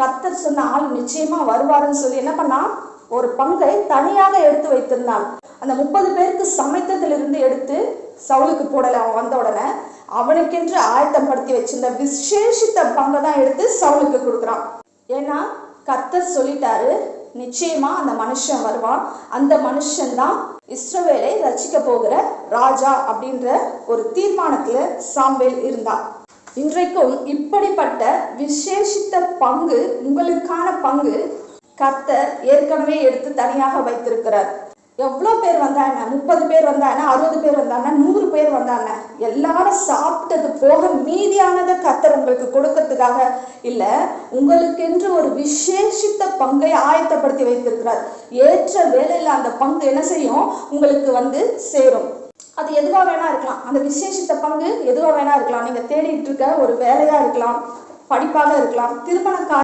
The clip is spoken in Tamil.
கர்த்தர் சொன்ன ஆள் நிச்சயமா வருவாருன்னு சொல்லி என்ன பண்ணா? ஒரு பங்கை தனியாக எடுத்து வைத்திருந்தான். அந்த முப்பது பேருக்கு சமைத்ததிலிருந்து எடுத்து சவுலுக்கு போடலை. அவன் வந்த உடனே அவனுக்கென்று ஆயத்தப்படுத்தி வச்சிருந்த விசேஷித்த பங்கை தான் எடுத்து சவுலுக்கு கொடுக்குறான். ஏன்னா கத்தர் சொல்லிட்டாரு நிச்சயமா அந்த மனுஷன் வருவான். அந்த மனுஷன் தான் இஸ்ரவேலை ரச்சிக்க போகிற ராஜா அப்படின்ற ஒரு தீர்மானத்துல சாம்பேல் இருந்தான். இன்றைக்கும் இப்படிப்பட்ட விசேஷித்த பங்கு உங்களுக்கான பங்கு கர்த்தர் ஏற்கனவே எடுத்து தனியாக வைத்திருக்கிறார். எவ்வளோ பேர் வந்தாங்க? முப்பது பேர் வந்தாங்க அறுபது பேர் வந்தாங்க நூறு பேர் வந்தாங்க. எல்லாரும் சாப்பிட்டது போக மீதியானதை கத்தர் உங்களுக்கு கொடுக்கறதுக்காக இல்லை உங்களுக்கென்று ஒரு விசேஷித்த பங்கை ஆயத்தப்படுத்தி வைத்திருக்கிறார். ஏற்ற வேலையில் அந்த பங்கு என்ன செய்யும்? உங்களுக்கு வந்து சேரும். அது எதுவா வேணா இருக்கலாம். அந்த விசேஷித்த பங்கு எதுவா வேணா இருக்கலாம். நீங்க தேடிட்டு இருக்க ஒரு வேலையா இருக்கலாம். படிப்பாக இருக்கலாம். திருமண